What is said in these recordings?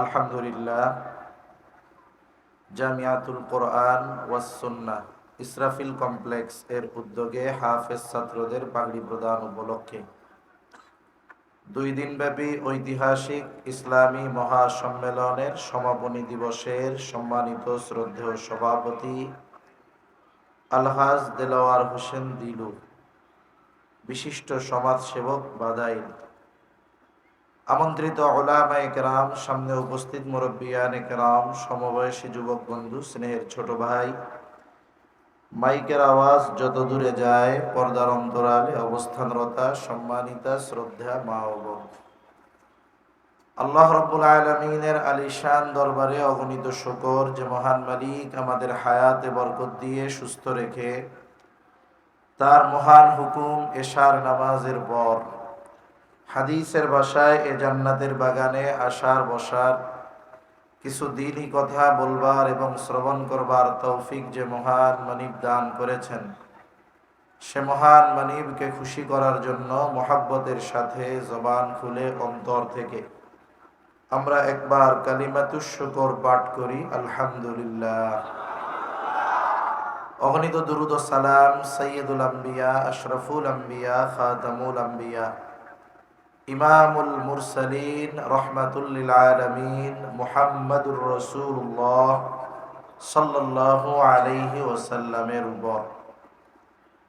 আলহামদুলিল্লাহ, জামিয়াতুল কোরআন ওয়াসুন্না ইসরাফিল কমপ্লেক্স এর উদ্যোগে হাফেজ ছাত্রদের পাগড়ি প্রদান উপলক্ষে দুই দিনব্যাপী ঐতিহাসিক ইসলামী মহাসম্মেলনের সমাপনী দিবসের সম্মানিত শ্রদ্ধেয় সভাপতি আলহাজ দেলাওয়ার হোসেন দিলু, বিশিষ্ট সমাজসেবক বাদাইল। আমন্ত্রিত ওলামায়ে সামনে উপস্থিত মুরব্বিয়ান কেরাম, সমবয়সী যুবক বন্ধু, স্নেহের ছোট ভাই। মাইকের আওয়াজ যত দূরে যায়, পর্দার অন্তরালে অবস্থানরতা, সম্মানিতা, শ্রদ্ধা মা ও বোন। আল্লাহ রব্বুল আলমিনের আলিশান দরবারে অগণিত শকর যে মহান মালিক আমাদের হায়াতে বরকত দিয়ে সুস্থ রেখে তার মহান হুকুম এশার নামাজের পর হাদিসের ভাষায় এ জান্নাতের বাগানে আসার, বসার, কিছু দিনই কথা বলবার এবং শ্রবণ করবার তৌফিক যে মহান মানিব দান করেছেন। সে মহান মানিবকে খুশি করার জন্য মোহাব্বতের সাথে জবান খুলে অন্তর থেকে। আমরা একবার কালিমাতুস শুকর পাঠ করি, আলহামদুলিল্লাহ। অগণিত দুরুদ সালাম সৈয়দুল আম্বিয়া, আশরফুল আম্বিয়া, খাতামুল আম্বিয়া। ইমামুল মুরসালিন রহমাতুল্লিল আলমিন মুহাম্মদুর রসুল্লাহ সাল্লাল্লাহু আলাইহি ওসাল্লামের উপর।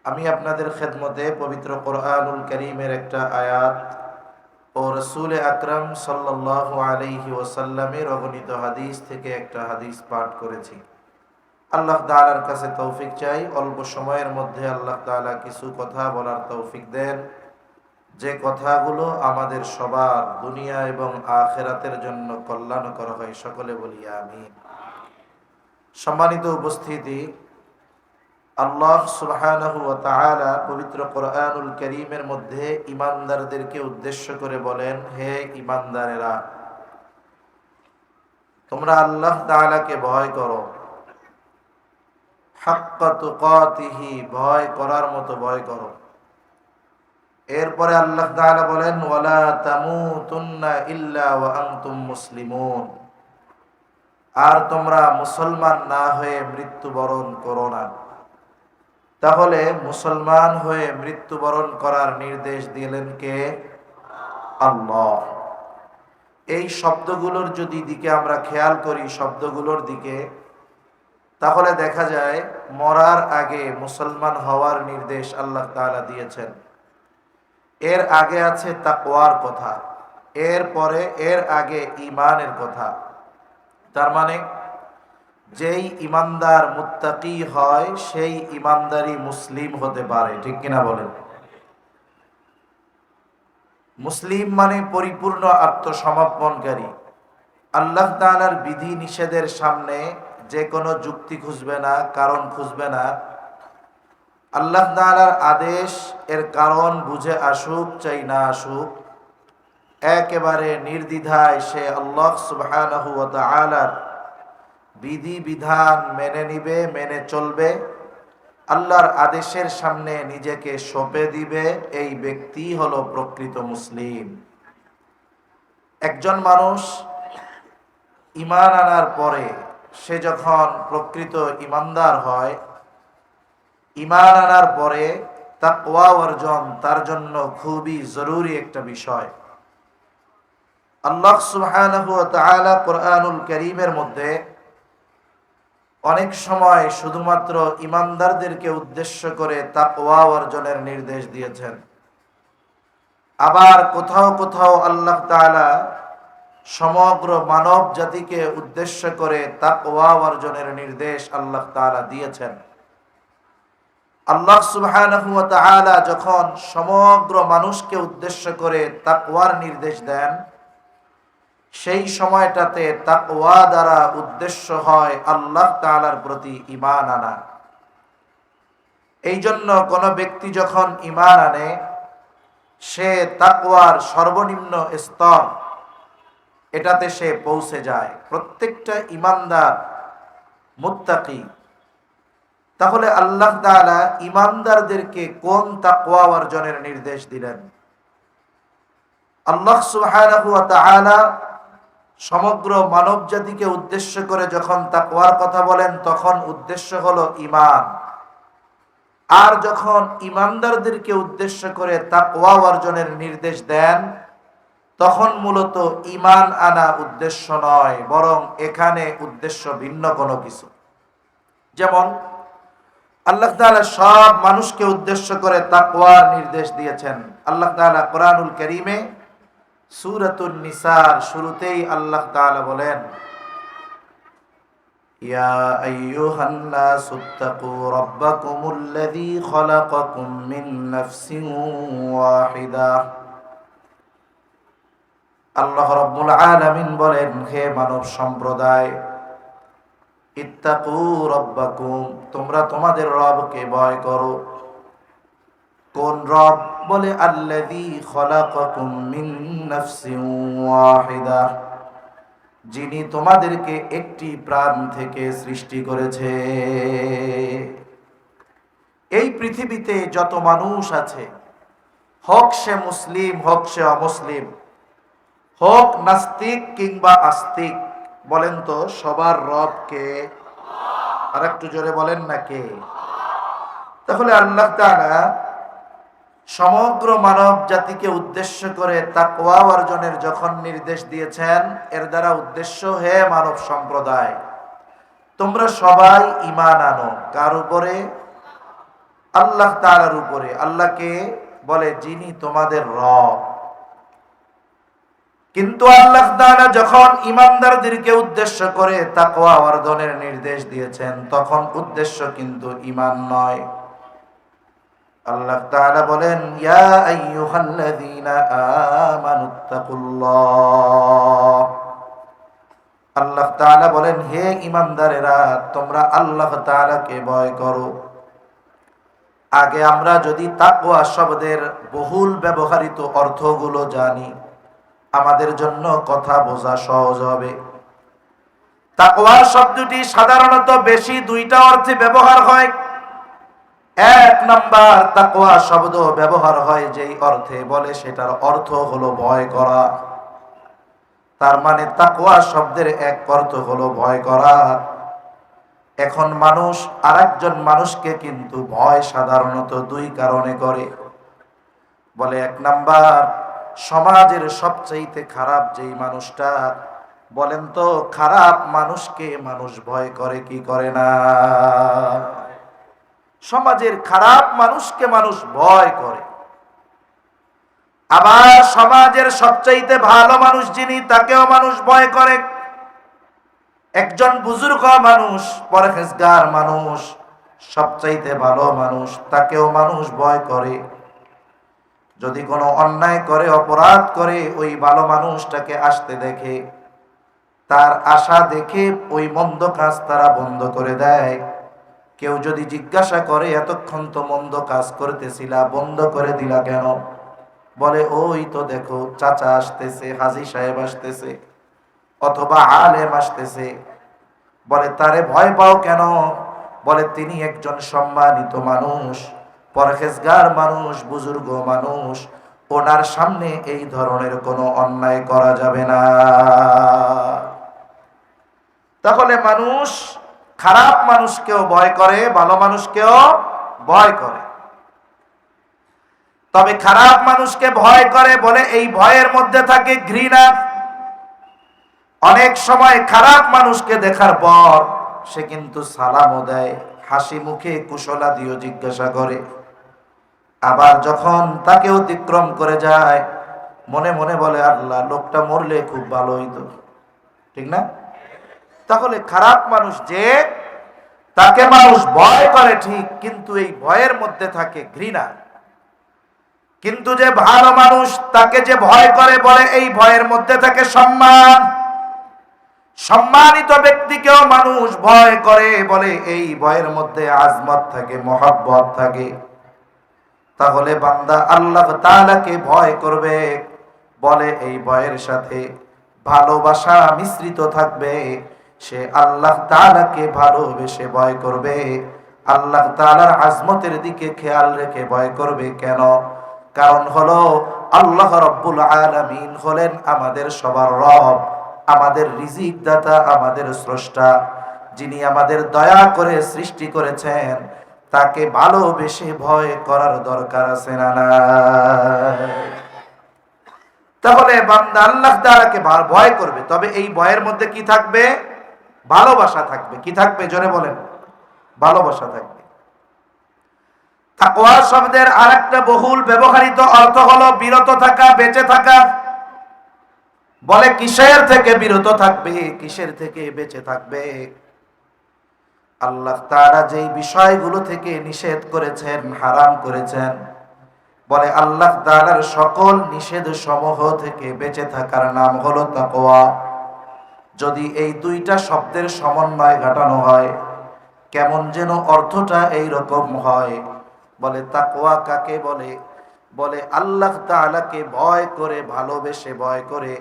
আমি আপনাদের খেদমতে পবিত্র কোরআনুল করিমের একটা আয়াত ও রসুল আকরম সাল্লাল্লাহু আলাইহি ওসাল্লামের অগণিত হাদিস থেকে একটা হাদিস পাঠ করেছি। আল্লাহ তাআলার কাছে তৌফিক চাই। অল্প সময়ের মধ্যে আল্লাহ তাআলা কিছু কথা বলার তৌফিক দেন। যে কথাগুলো আমাদের সবার দুনিয়া এবং আখেরাতের জন্য কল্যাণ করা হয়, সকলে বলি আমি সম্মানিত উপস্থিতি, আল্লাহ সুবহানাহু পবিত্র কোরআনুল করিমের মধ্যে ইমানদারদেরকে উদ্দেশ্য করে বলেন, হে ইমানদারেরা তোমরা আল্লাহ তাআলাকে ভয় করো। হাক্কা তুকাতিহি, ভয় করার মতো ভয় করো। এরপরে আল্লাহ তাআলা বলেন, ওয়ালা মুসলিমুন। আর তোমরা মুসলমান না হয়ে মৃত্যুবরণ করো না। তাহলে মুসলমান হয়ে মৃত্যুবরণ করার নির্দেশ দিলেন কে? আল্লাহ। এই শব্দগুলোর যদি দিকে আমরা খেয়াল করি, শব্দগুলোর দিকে, তাহলে দেখা যায় মরার আগে মুসলমান হওয়ার নির্দেশ আল্লাহ তাআলা দিয়েছেন। এর আগে আছে তাকওয়ার কথা, এর পরে এর আগে ইমানের কথা। তার মানে যেই ইমানদার মুত্তাকি হয়, সেই ইমানদারি মুসলিম হতে পারে, ঠিক কিনা বলেন? মুসলিম মানে পরিপূর্ণ আত্মসমর্পণকারী। আল্লাহ তাআলার বিধি নিষেধের সামনে যে কোনো যুক্তি খুঁজবে না, কারণ খুঁজবে না আল্লাহ তাআলার আদেশ, এর কারণ বুঝে আসুক, চাই না আসুক, একেবারে নির্দ্বিধায় সে আল্লাহ সুবহানাহু ওয়া তাআলার বিধি, বিধান মেনে নিবে, মেনে চলবে। আল্লাহর আদেশের সামনে নিজেকে সঁপে দিবে, এই ব্যক্তি হলো প্রকৃত মুসলিম। একজন মানুষ ইমান আনার পরে সে যখন প্রকৃত ইমানদার হয় ইমান আনার পরে অর্জন তার জন্য খুবই জরুরি একটা বিষয়। আল্লাহ কোরআনুল কারীমের মধ্যে অনেক সময় শুধুমাত্র ইমানদারদেরকে উদ্দেশ্য করে অর্জনের নির্দেশ দিয়েছেন। আবার কোথাও কোথাও আল্লাহ তাআলা সমগ্র মানব জাতিকে উদ্দেশ্য করে তাকওয়া অর্জনের নির্দেশ আল্লাহ তাআলা দিয়েছেন। আল্লাহ তাআলা যখন সমগ্র মানুষকে উদ্দেশ্য করে তাকওয়ার নির্দেশ দেন, সেই সময়টাতে তাকওয়া দ্বারা উদ্দেশ্য হয় আল্লাহ তাআলার প্রতি ঈমান আনা। এই জন্য কোনো ব্যক্তি যখন ঈমান আনে, সে তাকওয়ার সর্বনিম্ন স্তর এটাতে সে পৌঁছে যায়। প্রত্যেকটা ইমানদার মুত্তাকি। তাহলে আল্লাহ তাআলা ইমানদারদেরকে কোন তাকওয়া অর্জনের নির্দেশ দিলেন? আল্লাহ সুবহানাহু সমগ্র মানব জাতিকে উদ্দেশ্য করে যখন তাকওয়ার কথা বলেন, তখন উদ্দেশ্য হলো ইমান আর যখন ইমানদারদেরকে উদ্দেশ্য করে তাকওয়া অর্জনের নির্দেশ দেন, তখন মূলত ইমান আনা উদ্দেশ্য নয়, বরং এখানে উদ্দেশ্য ভিন্ন কোনো কিছু। যেমন আল্লাহ তাআলা সব মানুষকে উদ্দেশ্য করে তাকওয়ার নির্দেশ দিয়েছেন। আল্লাহ তাআলা কোরআনুল করিমে সূরাতুন নিসার শুরুতেই আল্লাহ তাআলা বলেন আল্লাহ রাব্বুল আলামিন বলেন, হে মানব সম্প্রদায় তোমরা তোমাদের রবকে ভয় করো। কোন রব? বলে ওয়াহিদা। যিনি তোমাদেরকে একটি প্রাণ থেকে সৃষ্টি করেছে। এই পৃথিবীতে যত মানুষ আছে, হক সে মুসলিম, হোক সে অমুসলিম, হোক নাস্তিক কিংবা আস্তিক বলেন তো, সবার রব কে? আর একটু জোরে বলেন না কে? তাহলে আল্লাহ তাআলা সমগ্র মানব জাতিকে উদ্দেশ্য করে তাকওয়া অর্জনের যখন নির্দেশ দিয়েছেন, এর দ্বারা উদ্দেশ্য হে মানব সম্প্রদায়। তোমরা সবাই ইমান আনো। কার উপরে? আল্লাহ তাআলার উপরে। আল্লাহকে বলে? যিনি তোমাদের রব। কিন্তু আল্লাহ তাআলা যখন ইমানদারদেরকে উদ্দেশ্য করে তাকওয়া অর্জনের নির্দেশ দিয়েছেন, তখন উদ্দেশ্য কিন্তু ইমান নয়। আল্লাহ তাআলা বলেন, ইয়া আইয়ুহাল্লাযীনা আমানুত্তাকুল্লাহ আল্লাহ তাআলা বলেন, হে ইমানদারেরা তোমরা আল্লাহ তাআলাকে ভয় করো। আগে আমরা যদি তাকওয়া শব্দের বহুল ব্যবহৃত অর্থগুলো জানি আমাদের জন্য কথা বোঝা সহজ হবে। তাকওয়া শব্দটি সাধারণত বেশি দুইটা অর্থে ব্যবহার হয়। এক নাম্বার তাকওয়া শব্দ ব্যবহার হয় যেই অর্থে বলে সেটার অর্থ হলো ভয় করা। তার মানে তাকওয়া শব্দের এক অর্থ হলো ভয় করা। এখন মানুষ, আরেকজন মানুষকে কিন্তু ভয় সাধারণত দুই কারণে করে। বলে এক নাম্বার সমাজের সবচাইতে খারাপ যেই মানুষটা, বলেন তো, খারাপ মানুষকে মানুষ ভয় করে কি করে না? সমাজের খারাপ মানুষকে মানুষ ভয় করে। আবার সমাজের সবচাইতে ভালো মানুষ যিনি, তাকেও মানুষ ভয় করে। একজন বুজুর্গ মানুষ, পরহেজগার মানুষ, সবচাইতে ভালো মানুষ, তাকেও মানুষ ভয় করে। যদি কোনো অন্যায় করে, অপরাধ করে, ওই ভালো মানুষটাকে আসতে দেখে, তার আশা দেখে ওই মন্দ কাজ তারা বন্ধ করে দেয়। কেউ যদি জিজ্ঞাসা করে, এতক্ষণ তো মন্দ কাজ করতেছিলা, বন্ধ করে দিলা কেন? বলে, ওই তো দেখো, চাচা আসতেছে, হাজি সাহেব আসতেছে, অথবা আলেম আসতেছে। বলে, তারে ভয় পাও কেন? বলে, তিনি একজন সম্মানিত মানুষ। পরহেজগার মানুষ, বুজুর্গ মানুষ, ওনার সামনে এই ধরনের কোনো অন্যায় করা যাবে না। তাহলে মানুষ খারাপ মানুষকেও ভয় করে, ভালো মানুষকেও ভয় করে। তবে খারাপ মানুষকে ভয় করে বলে এই ভয়ের মধ্যে থাকে ঘৃণা। অনেক সময় খারাপ মানুষকে দেখার পর সে কিন্তু সালামও দেয়, হাসি মুখে কুশলা দিও জিজ্ঞাসা করে। আবার যখন তাকে অতিক্রম করে যায়, মনে মনে বলে, আল্লাহ, লোকটা মরলে খুব ভালো হইতো। ঠিক না? তাহলে খারাপ মানুষ যে, তাকে মানুষ ভয় করে ঠিক, কিন্তু এই ভয়ের মধ্যে থাকে ঘৃণা। কিন্তু যে ভালো মানুষ তাকে যে ভয় করে বলে, এই ভয়ের মধ্যে থাকে সম্মান। সম্মানিত ব্যক্তিকেও মানুষ ভয় করে বলে, এই ভয়ের মধ্যে আজমত থাকে, মহাব্বত থাকে। তাহলে বান্দা আল্লাহ তাআলাকে ভয় করবে। বলে এই ভয়ের সাথে ভালোবাসা মিশ্রিত থাকবে। সে আল্লাহ তাআলাকে ভালোবেসে ভয় করবে। আল্লাহ তাআলার আজমতের দিকে খেয়াল রেখে ভয় করবে কেন? কারণ হলো আল্লাহ রব্বুল আলামিন হলেন আমাদের সবার রব, আমাদের রিজিক দাতা আমাদের স্রষ্টা। যিনি আমাদের দয়া করে সৃষ্টি করেছেন তাকে ভালোবেসে ভয় করার দরকার আছে না? তাহলে বান্দা আল্লাহ তাআলাকে ভয় করবে। তবে এই ভয়ের মধ্যে কি থাকবে? ভালোবাসা থাকবে। কি থাকবে? জোরে বলেন। ভালোবাসা থাকবে। তাকওয়া শব্দের আরেকটা বহুল ব্যবহৃত অর্থ হলো বিরত থাকা, বেঁচে থাকা। বলে কিসের থেকে বিরত থাকবে? কিসের থেকে বেঁচে থাকবে? আল্লাহ তাআলা যেই বিষয়গুলো থেকে নিষেধ করেছেন, হারাম করেছেন, বলে আল্লাহ তাআলার সকল নিষেধ সমূহ থেকে বেঁচে থাকার নাম হলো তাকোয়া যদি এই দুইটা শব্দের সমন্বয় ঘটানো হয়, কেমন যেন অর্থটা এই রকম হয়, বলে তাকোয়া কাকে বলে? বলে আল্লাহ তাআলাকে ভয় করে, ভালোবেসে ভয় করে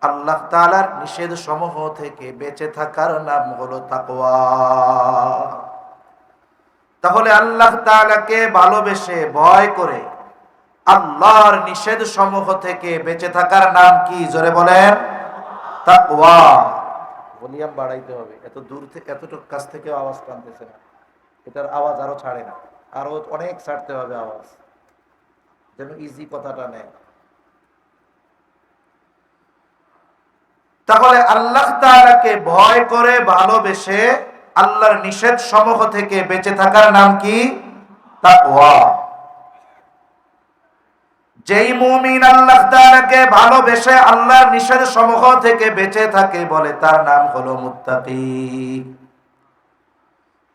আল্লাহ তাআলার নিষেধ সমূহ থেকে বেঁচে থাকার নাম হলো তাকওয়া। তাহলে আল্লাহ তাআলাকে ভালোবেসে, ভয় করে আল্লাহর নিষেধ সমূহ থেকে বেঁচে থাকার নাম কি? জোরে বলেন। তাকওয়া। ভলিউম বাড়াইতে হবে। এত দূর থেকে এতটুকু কাছ থেকে আওয়াজ টানতেছে না। এটার আওয়াজ আরও ছাড়ে না। আরও অনেক ছাড়তে হবে আওয়াজ। যেন ইজি কথাটা নেয়। তাহলে আল্লাহ তাআলাকে ভয় করে, ভালোবেসে আল্লাহর নিষেধ সমূহ থেকে বেঁচে থাকার নাম কি? তাকওয়া। যেই মুমিন আল্লাহ তাআলাকে ভালোবেসে আল্লাহর নিষেধ সমূহ থেকে বেঁচে থাকে বলে, তার নাম হলো মুত্তাকি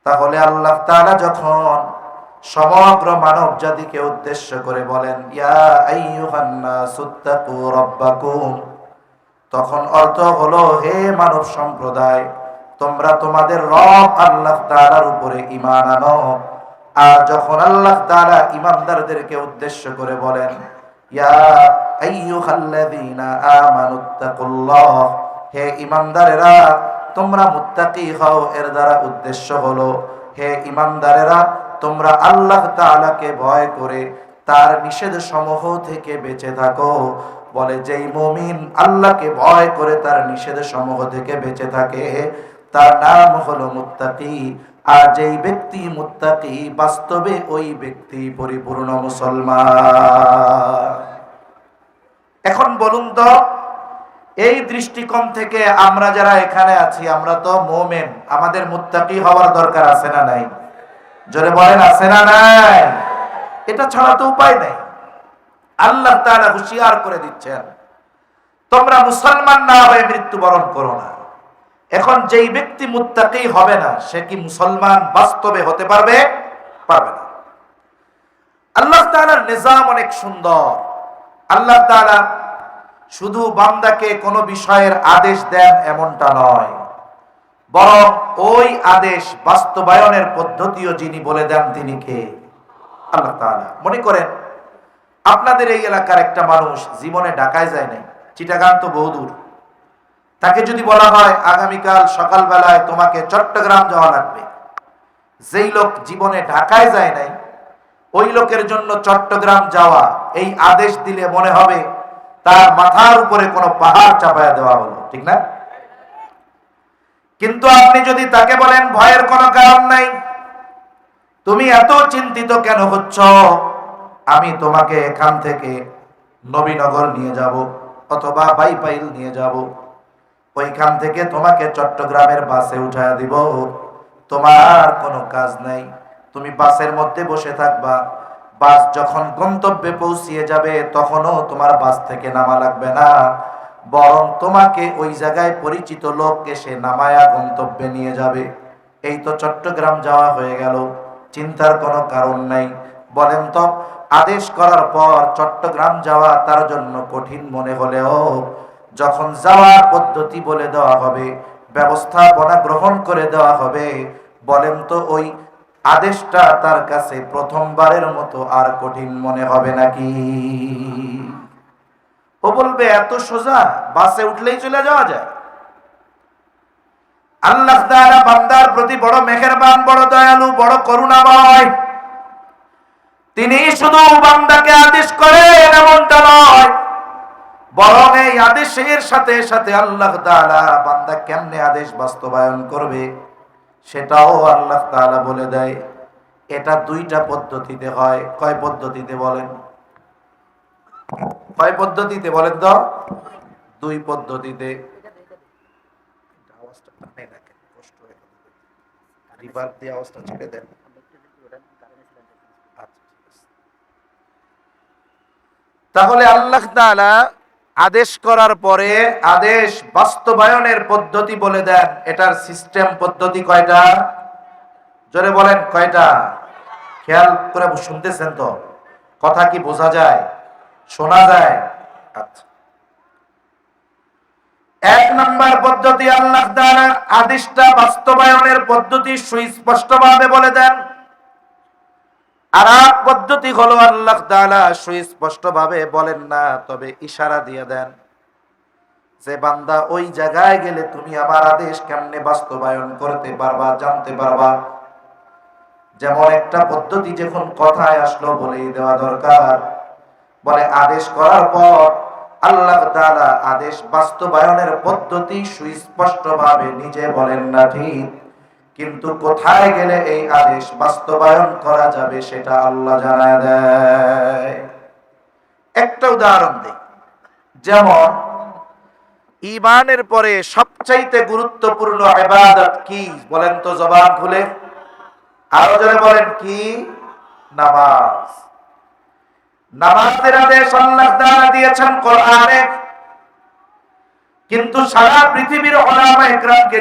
তাহলে আল্লাহ তাআলা যখন সমগ্র মানব জাতিকে উদ্দেশ্য করে বলেন, ইয়া আইয়ুহান রাব্বাকুম। তখন অর্থ হলো, হে মানব সম্প্রদায়, তোমরা তোমাদের রব আল্লাহ তাআলার উপরে ঈমান আনো। আর যখন আল্লাহ তাআলা ঈমানদারদেরকে উদ্দেশ্য করে বলেন হে ঈমানদারেরা, তোমরা মুত্তাকি হও, এর দ্বারা উদ্দেশ্য হলো, হে ঈমানদারেরা, তোমরা আল্লাহ তাআলাকে ভয় করে, তার নিষেধ সমূহ থেকে বেঁচে থাকো। বলে, যেই মুমিন আল্লাহকে ভয় করে তার নিষেধ সমূহ থেকে বেঁচে থাকে, তার নাম হলো মুত্তাকি। আর যেই ব্যক্তি মুত্তাকি, বাস্তবে ওই ব্যক্তি পরিপূর্ণ মুসলমান। এখন বলুন তো, এই দৃষ্টিকোণ থেকে আমরা যারা এখানে আছি, আমরা তো মোমেন, আমাদের মুত্তাকি হওয়ার দরকার আছে না নাই? জোরে বলেন, আছে না নাই? এটা ছাড়া তো উপায় নাই। আল্লাহ তাআলা হুঁশিয়ার করে দিচ্ছেন, তোমরা মুসলমান না হয়ে মৃত্যুবরণ করো না। এখন যেই ব্যক্তি মুত্তাকি হবে না, সে কি মুসলমান বাস্তবে হতে পারবে? পারবে না। আল্লাহ তাআলার নিজাম অনেক সুন্দর। আল্লাহ তাআলা শুধু বান্দাকে কোনো বিষয়ের আদেশ দেন এমনটা নয়, বরং ওই আদেশ বাস্তবায়নের পদ্ধতিও যিনি বলে দেন তিনি কে? আল্লাহ তাআলা। মনে করেন আপনাদের এই এলাকার একটা মানুষ জীবনে ঢাকায় যায় নাই, চিটাগাং তো বহুদূর তাকে যদি বলা হয়, আগামীকাল সকালবেলায় তোমাকে চট্টগ্রাম যাওয়া লাগবে। যেই লোক জীবনে ঢাকায় যায় নাই, ওই লোকের জন্য চট্টগ্রাম যাওয়া, এই আদেশ দিলে মনে হবে তার মাথার উপরে কোনো পাহাড় চাপায়া দেওয়া হলো, ঠিক না? কিন্তু আপনি যদি তাকে বলেন, ভয়ের কোনো কারণ নাই, তুমি এত চিন্তিত কেন হচ্ছ? আমি তোমাকে এখান থেকে নবীনগর নিয়ে যাব অথবা বাইপাইল নিয়ে যাব। ওইখান থেকে তোমাকে চট্টগ্রামের বাসে উঠায় দিব। তোমার কোনো কাজ নাই। তুমি বাসের মধ্যে বসে থাকবা। বাস যখন গন্তব্যে পৌঁছিয়ে যাবে, তখনও তোমার বাস থেকে নামা লাগবে না। বরং তোমাকে ওই জায়গায় পরিচিত লোক এসে নামায়া গন্তব্যে নিয়ে যাবে। এই তো চট্টগ্রাম যাওয়া হয়ে গেল। চিন্তার কোনো কারণ নাই। বলেন তো আদেশ করার পর চট্টগ্রাম যাওয়া তার জন্য কঠিন মনে হলেও যখন যাওয়ার পদ্ধতি বলে দেওয়া হবে ব্যবস্থাপনা গ্রহণ করে দেওয়া হবে, বলেন তো ওই আদেশটা তার কাছে প্রথমবারের মতো আর কঠিন মনে হবে নাকি? ও বলবে, এত সোজা, বাসে উঠলেই চলে যাওয়া যায়। আল্লাহ বান্দার প্রতি বড় মেহেরবান, বড় দয়ালু, বড় করুণাময়। তিনি শুধু বান্দাকে আদেশ করেন, এমনটা নয়। বরং এই আদেশের সাথে সাথে আল্লাহ তাআলা বান্দা কেমনে আদেশ বাস্তবায়ন করবে, সেটাও আল্লাহ তাআলা বলে দেয়। এটা দুইটা পদ্ধতিতে হয়। কয় পদ্ধতিতে বলেন? কয় পদ্ধতিতে বলেন তো? দুই পদ্ধতিতে। আওয়াজটা কষ্ট। রিভার্ব দিয়ে আওয়াজটা ছেড়ে দেন আচ্ছা, ঠিক আছে। তাহলে আল্লাহ তাআলা আদেশ করার পরে আদেশ বাস্তবায়নের পদ্ধতি বলে দেন। এটার সিস্টেম পদ্ধতি কয়টা? জোরে বলেন, কয়টা? খেয়াল করে শুনতেছেন তো? কথা কি বোঝা যায়? শোনা যায়? আচ্ছা। এক নম্বর পদ্ধতি আল্লাহ তাআলা আদেশটা বাস্তবায়নের পদ্ধতি সুস্পষ্টভাবে বলে দেন। আর এক পদ্ধতি হলো আল্লাহ তাআলা সুস্পষ্টভাবে বলেন না, তবে ইশারা দিয়ে দেন যে, বান্দা, ওই জায়গায় গেলে তুমি আমার আদেশ কেমনে বাস্তবায়ন করতে পারবা, জানতে পারবা? যেমন একটা পদ্ধতি যখন কথায় আসলো বলেই দেওয়া দরকার। বলে, আদেশ করার পর আল্লাহ তাআলা আদেশ বাস্তবায়নের পদ্ধতি সুস্পষ্টভাবে নিজে বলেন না, ঠিক? কিন্তু কোথায় গেলে এই আদেশ বাস্তবায়ন করা যাবে সেটা আল্লাহ জানায় দেয়। একটা উদাহরণ দিই। যেমন ইমানের পরে সবচাইতে গুরুত্বপূর্ণ ইবাদত কি বলেন তো জবান খুলে। আরও জনে বলেন, কি? নামাজ। নামাজের আদেশ আল্লাহ তাআলা দিয়েছেন কোরআনে। কিন্তু সারা পৃথিবীর ওলামা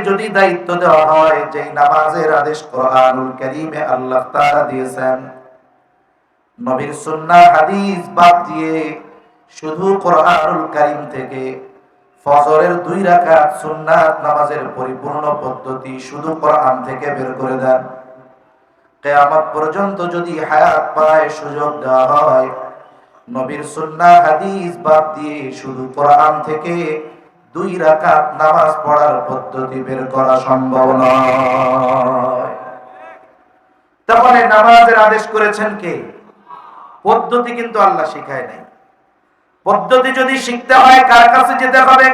যদি দায়িত্ব দেওয়া হয় যে নামাজের আদেশ কোরআনুল কারীমে আল্লাহ তাআলা দিয়েছেন, নবীর সুন্নাহ হাদিস বাদ দিয়ে শুধু কোরআনুল কারীম থেকে ফজরের দুই রাকাত সুন্নাত নামাজের পরিপূর্ণ পদ্ধতি শুধু কোরআন থেকে বের করে দেন। কেয়ামত পর্যন্ত যদি হায়াত পায়, সুযোগ দেওয়া হয়, নবীর সুন্নাহ হাদিস বাদ দিয়ে শুধু কোরআন থেকে দুই রাকাত নামাজ পড়ার পদ্ধতি বের করা সম্ভব নয়। তাহলে নামাজের আদেশ করেছেন কে? পদ্ধতি কিন্তু আল্লাহ শিখায় নাই। পদ্ধতি যদি শিখতে হয়, কার কাছে যেতে হবে?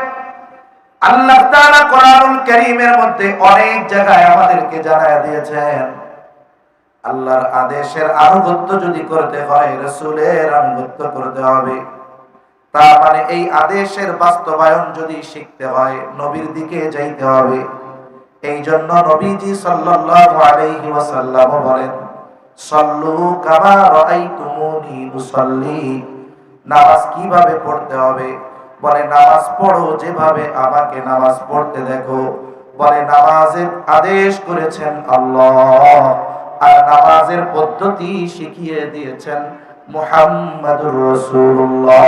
আল্লাহ তাআলা কোরআনুল কারীমের মধ্যে অনেক জায়গায় আমাদেরকে জানায় দিয়েছেন। আল্লাহর আদেশের আনুগত্য যদি করতে হয়, রসুলের আনুগত্য করতে হবে। তার মানে এই আদেশের বাস্তবায়ন যদি শিখতে হয়, নবীর দিকে যাইতে হবে। এই জন্য নবীজি সাল্লাল্লাহু আলাইহি ওয়াসাল্লাম বলেন, সল্লু কামা রাআইতুমুনি উসাল্লি। নামাজ কীভাবে পড়তে হবে? বলে, নামাজ পড়ো যেভাবে আমাকে নামাজ পড়তে দেখো। বলে, নামাজের আদেশ করেছেন আল্লাহ, আর নামাজের পদ্ধতি শিখিয়ে দিয়েছেন মুহাম্মাদুর রাসূলুল্লাহ।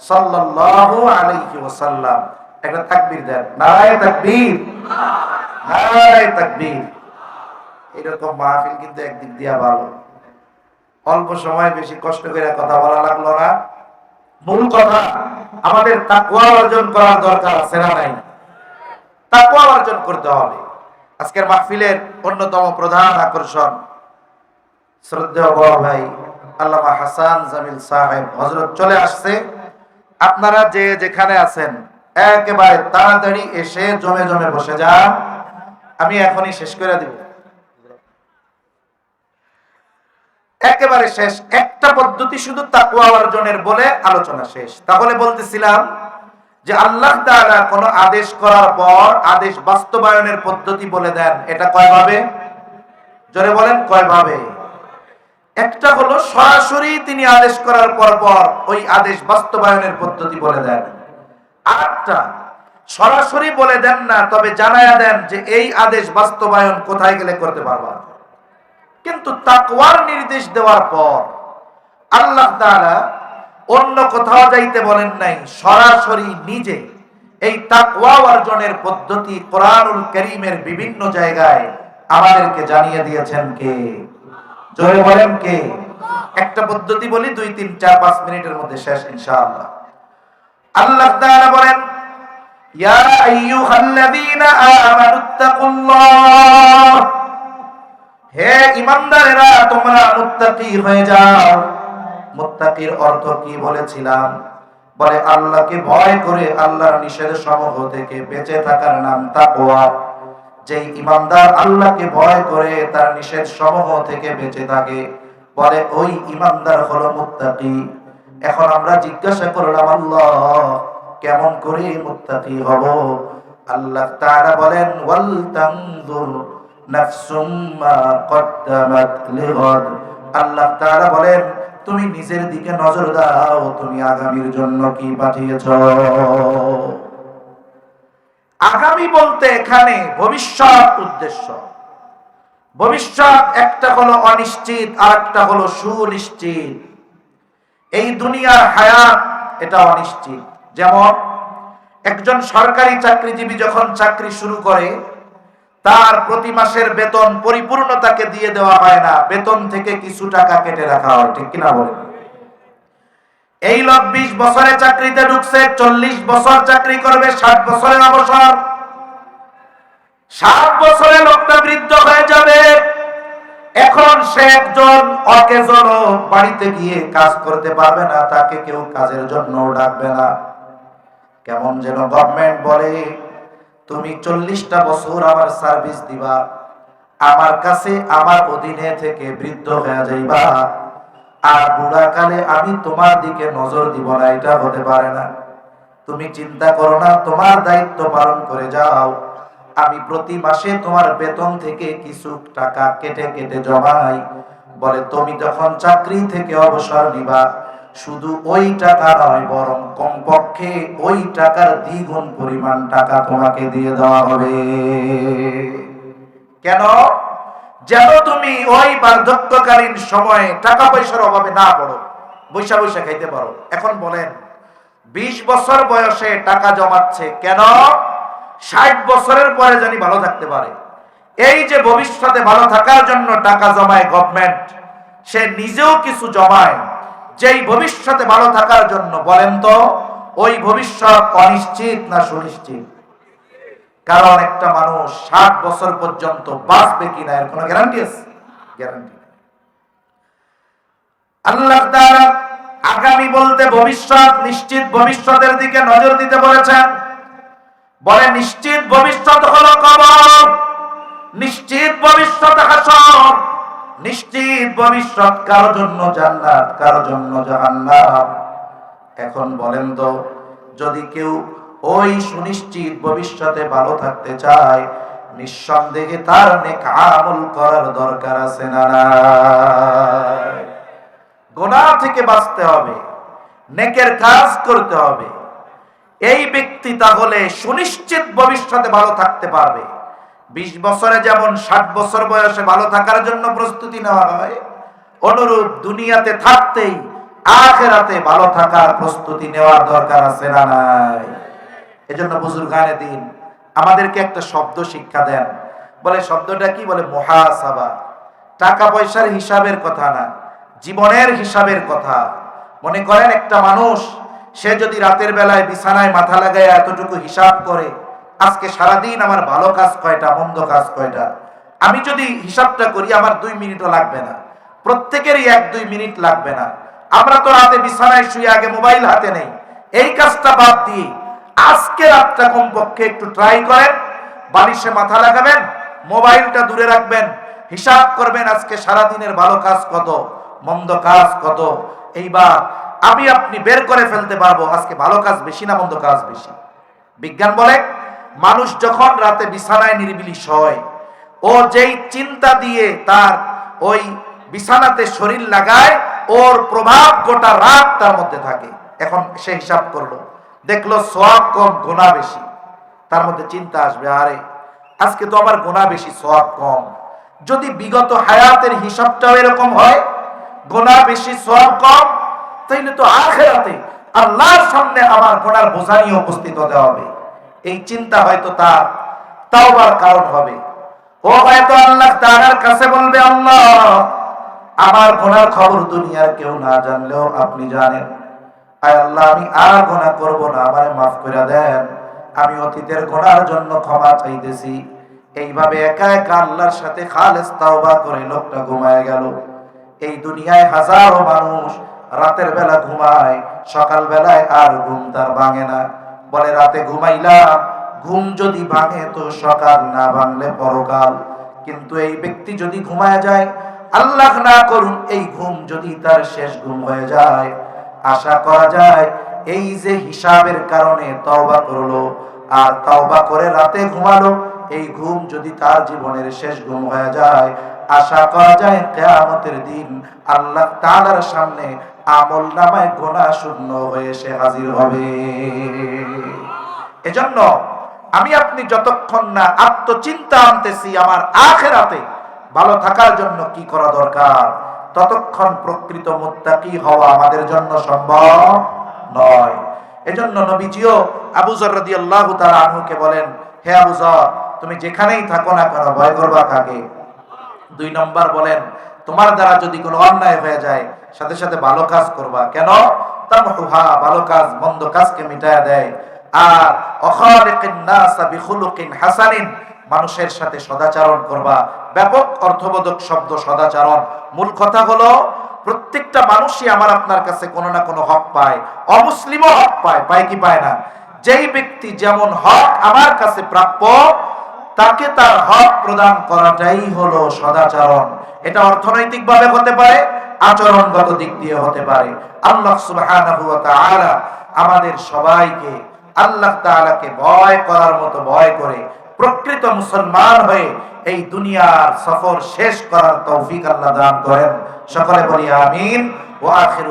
সাল্লাল্লাহু আলাইহি ওয়াসাল্লাম। একটা তাকবীর দেন। তাকবীর। তাকবীর। এরকম মাহফিল কিন্তু একদিক দিয়া ভালো। অল্প সময় বেশি কষ্ট করে কথা বলা লাগল না। মূল কথা, আমাদের তাকওয়া অর্জন করার দরকার আছে না নাই? তাকওয়া অর্জন করতে হবে। আজকের মাহফিলের অন্যতম প্রধান আকর্ষণ শ্রদ্ধেয় বড় ভাই আল্লামা হাসান জামিল সাহেব হজরত চলে আসছে। আপনারা যে যেখানে আছেন, একেবারে তাড়াতাড়ি এসে জমে জমে বসে যান। আমি এখনই শেষ করে দিব। একেবারে শেষ। একটা পদ্ধতি শুধু তাকুয়া অর্জনের বলে আলোচনা শেষ। তাহলে বলতেছিলাম যে আল্লাহ তাআলা কোন আদেশ করার পর আদেশ বাস্তবায়নের পদ্ধতি বলে দেন। এটা কয় ভাবে জোরে বলেন কয় ভাবে একটা হলো সরাসরি তিনি আদেশ করার পর পর ওই আদেশ বাস্তবায়নের পদ্ধতি বলে দেন। আরেকটা, সরাসরি বলে দেন না, তবে জানায়া দেন যে এই আদেশ বাস্তবায়ন কোথায় গেলে করতে পারবা। কিন্তু তাকওয়ার নির্দেশ দেওয়ার পর আল্লাহ তাআলা অন্য কোথাও যাইতে বলেন নাই, সরাসরি নিজে এই তাকওয়া অর্জনের পদ্ধতি কোরআনুল করিমের বিভিন্ন জায়গায় আমাদেরকে জানিয়ে দিয়েছেন কে? জোরে বলেন কে একটা পদ্ধতি বলি, দুই, তিন, চার, পাঁচ মিনিটের মধ্যে শেষ, ইনশাআল্লাহ। আল্লাহ তাআলা বলেন, ইয়া আইয়ুহাল্লাযীনা আমানুত্তাকুল্লাহ হে ইমানদারেরা তোমরা মুত্তাকি হয়ে যাও। মুত্তাকির অর্থ কি বলেছিলাম? বলে, আল্লাহকে ভয় করে আল্লাহর নিষেধ সমূহ থেকে বেঁচে থাকার নাম তাকওয়া। যেই ইমানদার আল্লাহকে ভয় করে তার নিষেধ সমূহ থেকে বেঁচে থাকে। বলে, ওই ইমানদার হলো মুত্তাকি। এখন আমরা জিজ্ঞাসা করলাম, আল্লাহ, কেমন করে মুত্তাকি হব? আল্লাহ তাআলা বলেন ওয়াল তানজুর কদ্দামাত আল্লাহ তাআলা বলেন, তুমি নিজের দিকে নজর দাও, তুমি আগামীর জন্য কি পাঠিয়েছ? আগামী বলতে এখানে ভবিষ্যৎ উদ্দেশ্য। ভবিষ্যৎ একটা হলো অনিশ্চিত আর একটা হলো সুনিশ্চিত। এই দুনিয়ার হায়াত, এটা অনিশ্চিত। যেমন, একজন সরকারি চাকরিজীবী যখন চাকরি শুরু করে, তার প্রতি মাসের বেতন পরিপূর্ণতাকে দিয়ে দেওয়া হয় না। বেতন থেকে কিছু টাকা কেটে রাখা হয়, ঠিক কিনা বলেন? এই লোক বিশ বছরে চাকরিতে ঢুকছে, চল্লিশ বছর চাকরি করবে, ষাট বছরের অবসর। ষাট বছরে লোকটা বৃদ্ধ হয়ে যাবে। এখন সে একজন অকেজন বাড়িতে গিয়ে কাজ করতে পারবে না, তাকে কেউ কাজের জন্য ডাকবে না। কেমন যেন গভর্নমেন্ট বলে, তুমি চল্লিশটা বছর আমার সার্ভিস দিবা, আমার কাছে, আমার অধীনে থেকে বৃদ্ধ হয়ে যাইবা। আর বুড়াকালে আমি তোমার দিকে নজর দিব না, এটা হতে পারে না। তুমি চিন্তা করো না, তোমার দায়িত্ব পালন করে যাও। আমি প্রতি মাসে তোমার বেতন থেকে কিছু টাকা কেটে কেটে জমাই। বলে, তুমি যখন চাকরি থেকে অবসর নিবা, শুধু ওই টাকা নয়, বরং কমপক্ষে ওই টাকার দ্বিগুণ পরিমাণ টাকা তোমাকে দিয়ে দেওয়া হবে। কেন? যেন তুমি ওই বার্ধক্যকালীন সময়ে টাকা পয়সার অভাবে না পড়ো। বৈশা বৈশা খাইতে পারো। এখন বলেন, বিশ বছর বয়সে টাকা জমাচ্ছে কেন? ষাট বছরের পরে জানি ভালো থাকতে পারে। এই যে ভবিষ্যতে ভালো থাকার জন্য টাকা জমায় গভর্নমেন্ট সে নিজেও কিছু জমায়। যেই ভবিষ্যতে ভালো থাকার জন্য বলেন তো, ওই ভবিষ্যৎ অনিশ্চিত না সুনিশ্চিত? কারণ একটা মানুষ ষাট বছর পর্যন্ত বাঁচবে কিনা, এর কোনো গ্যারান্টি আছে? গ্যারান্টি আল্লাহ আগামী বলতে ভবিষ্যৎ, নিশ্চিত ভবিষ্যতের দিকে নজর দিতে বলেছেন। বলে, নিশ্চিত ভবিষ্যৎ হলো কবর, নিশ্চিত ভবিষ্যৎ হাসর, নিশ্চিত ভবিষ্যৎ কারও জন্য জান্নাত, কারও জন্য জাহান্নাম? এখন বলেন তো, যদি কেউ ওই সুনিশ্চিত ভবিষ্যতে ভালো থাকতে চায়। নিঃসন্দেহে তার নেক আমল করার দরকার আছে না গোনা থেকে বাঁচতে হবে, নেকের কাজ করতে হবে। এই ব্যক্তি তাহলে সুনিশ্চিত ভবিষ্যতে ভালো থাকতে পারবে। বিশ বছরে যেমন ষাট বছর বয়সে ভালো থাকার জন্য প্রস্তুতি নেওয়া হয়, অনুরূপ দুনিয়াতে থাকতেই আখেরাতে ভালো থাকার প্রস্তুতি নেওয়ার দরকার আছে না নাই। এজন্য বুজুর্গানে দিন। আমাদেরকে একটা শব্দ শিক্ষা দেন। বলে, শব্দটা কি? বলে, মহাসাবা। টাকা পয়সার হিসাবের কথা না, জীবনের হিসাবের কথা। মনে করেন একটা মানুষ, সে যদি রাতের বেলায় বিছানায় মাথা লাগায় এতটুকু হিসাব করে, আজকে সারাদিন আমার ভালো কাজ কয়টা, মন্দ কাজ কয়টা? আমি যদি হিসাবটা করি, আমার দুই মিনিটও লাগবে না। প্রত্যেকেরই এক, দুই মিনিট লাগবে না। আমরা তো রাতে বিছানায় শুয়ে আগে মোবাইল হাতে নেই। এই কাজটা বাদ দিয়ে আজকে রাতটা কমপক্ষে একটু ট্রাই করেন, বালিশে মাথা লাগাবেন, মোবাইলটা দূরে রাখবেন, হিসাব করবেন আজকে সারাদিনের ভালো কাজ কত, মন্দ কাজ কত। এইবার আমি আপনি বের করে ফেলতে পারব, আজকে ভালো কাজ বেশি না মন্দ কাজ বেশি? বিজ্ঞান বলে, মানুষ যখন রাতে বিছানায় নিরিবিলি শয়, ও যেই চিন্তা দিয়ে তার ওই বিছানাতে শরীর লাগায়, ওর প্রভাব গোটা রাত তার মধ্যে থাকে। এখন সে হিসাব করল। দেখল সব কম গোনা বেশি। তার মধ্যে চিন্তা আসবে, আরে, আজকে তো আমার গোনা বেশি সব কম। যদি বিগত হায়াতের হিসাবটাও এরকম হয় গোনা বেশি সব কম, তাইলে তো আখেরাতে আল্লাহর সামনে আমার গোনার বোঝা নিয়ে উপস্থিত হতে হবে। এই চিন্তা হয়তো তার তাওবার কারণ হবে। ও হয়তো আল্লাহ তাআলার কাছে বলবে, আল্লাহ, আমার গোনার খবর দুনিয়ার কেউ না জানলেও আপনি জানেন। আয় আল্লাহ, আমি আর গোনা করব না, আমারে মাফ করে দেন। আমি অতীতের গোনার জন্য ক্ষমা চাইতেছি। এইভাবে একা একা আল্লাহর সাথে খালেস তাওবা করে লোকটা ঘুমায় গেল। এই দুনিয়ায় হাজারো মানুষ রাতের বেলা ঘুমায় সকালবেলায় আর ঘুম তার ভাঙে না। বলে, রাতে ঘুমাইলাম, ঘুম যদি ভাঙে তো সকাল না ভাঙলে পরকাল। কিন্তু এই ব্যক্তি যদি ঘুমায় যায়, আল্লাহ না করুন এই ঘুম যদি তার শেষ ঘুম হয়ে যায়। আশা করা যায় এই যে হিসাবের কারণে তওবা করল, আর তওবা করে রাতে ঘুমালো, এই ঘুম যদি তার জীবনের শেষ ঘুম হয়ে যায়, আশা করা যায় কেয়ামতের দিন আল্লাহ তাআলার সামনে আমল নামায় গোনা শূন্য হয়ে সে হাজির হবে। এজন্য আমি আপনি যতক্ষণ না আত্মচিন্তা আনতেছি আমার আখেরাতে, ভালো থাকার জন্য কি করা দরকার? ততক্ষণ প্রকৃত মুত্তাকি হওয়া আমাদের জন্য সম্ভব নয়। এজন্য নবীজিও আবু যর রাদিয়াল্লাহু তাআলা আনহুকে বলেন, হে আবু যর, তুমি যেখানেই থাকো না কেন, ভয় করবা কাকে? দুই নম্বর বলেন, তোমার দ্বারা যদি কোনো অন্যায় হয়ে যায়, সাথে সাথে ভালো কাজ করবা। কেন? তামহুহা, ভালো কাজ, মন্দ কাজকে মিটায়া দেয়। আর অখালিকিন হাসানিন মানুষের সাথে সদাচরণ করবা। ব্যাপক অর্থবোধক শব্দ সদাচরণ। মূল কথা হলো, প্রত্যেকটা মানুষই আমার আপনার কাছে কোনো না কোনো হক পায়। অমুসলিমও হক পায় পায় কি পায় না? যেই ব্যক্তি যেমন হক আমার কাছে প্রাপ্য, তাকে তার হক প্রদান করাটাই হলো সদাচরণ। এটা অর্থনৈতিক ভাবে হতে পারে, আচরণগত দিক দিয়ে হতে পারে। আল্লাহ সুবহানাহু ওয়া তাআলা আমাদের সবাইকে, আল্লাহ তাআলাকে ভয় করার মতো ভয় করে প্রকৃত মুসলমান হয়ে এই দুনিয়ার সফর শেষ করার তৌফিক আল্লাহ দান করেন। সকলে বলি আমিন। ও আখির